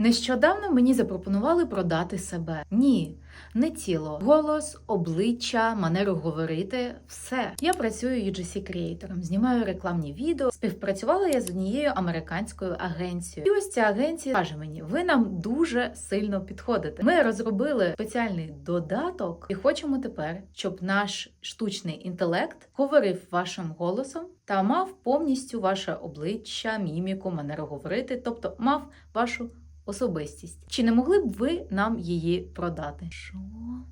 Нещодавно мені запропонували продати себе. Ні, не тіло, голос, обличчя, манеру говорити все. Я працюю UGC креатором, знімаю рекламні відео. Співпрацювала я з однією американською агенцією. І ось ця агенція каже мені: ви нам дуже сильно підходите. Ми розробили спеціальний додаток і хочемо тепер, щоб наш штучний інтелект говорив вашим голосом та мав повністю ваше обличчя, міміку, манеру говорити, тобто мав вашу особистість. Чи не могли б ви нам її продати? Що?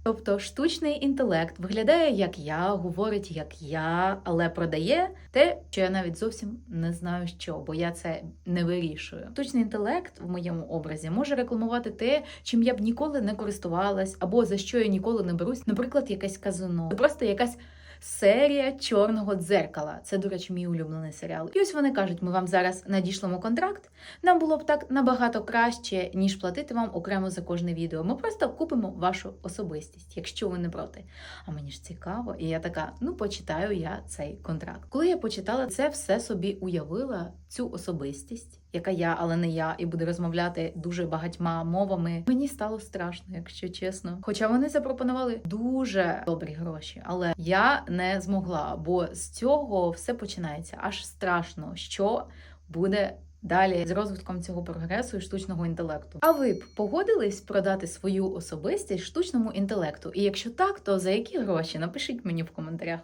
Тобто штучний інтелект виглядає як я, говорить як я, але продає те, що я навіть зовсім не знаю що, бо я це не вирішую. Штучний інтелект в моєму образі може рекламувати те, чим я б ніколи не користувалась, або за що я ніколи не берусь, наприклад, якесь казино, просто якась. Серія чорного дзеркала. Це, до речі, мій улюблений серіал. І ось вони кажуть: ми вам зараз надішлемо контракт. Нам було б так набагато краще, ніж платити вам окремо за кожне відео. Ми просто купимо вашу особистість, якщо ви не проти. А мені ж цікаво, і я така: ну почитаю я цей контракт. Коли я почитала це, все собі уявила цю особистість, яка я, але не я, і буде розмовляти дуже багатьма мовами. Мені стало страшно, якщо чесно. Хоча вони запропонували дуже добрі гроші, але я не змогла, бо з цього все починається аж страшно, що буде. Далі з розвитком цього прогресу і штучного інтелекту. А ви б погодились продати свою особистість штучному інтелекту? І якщо так, то за які гроші? Напишіть мені в коментарях.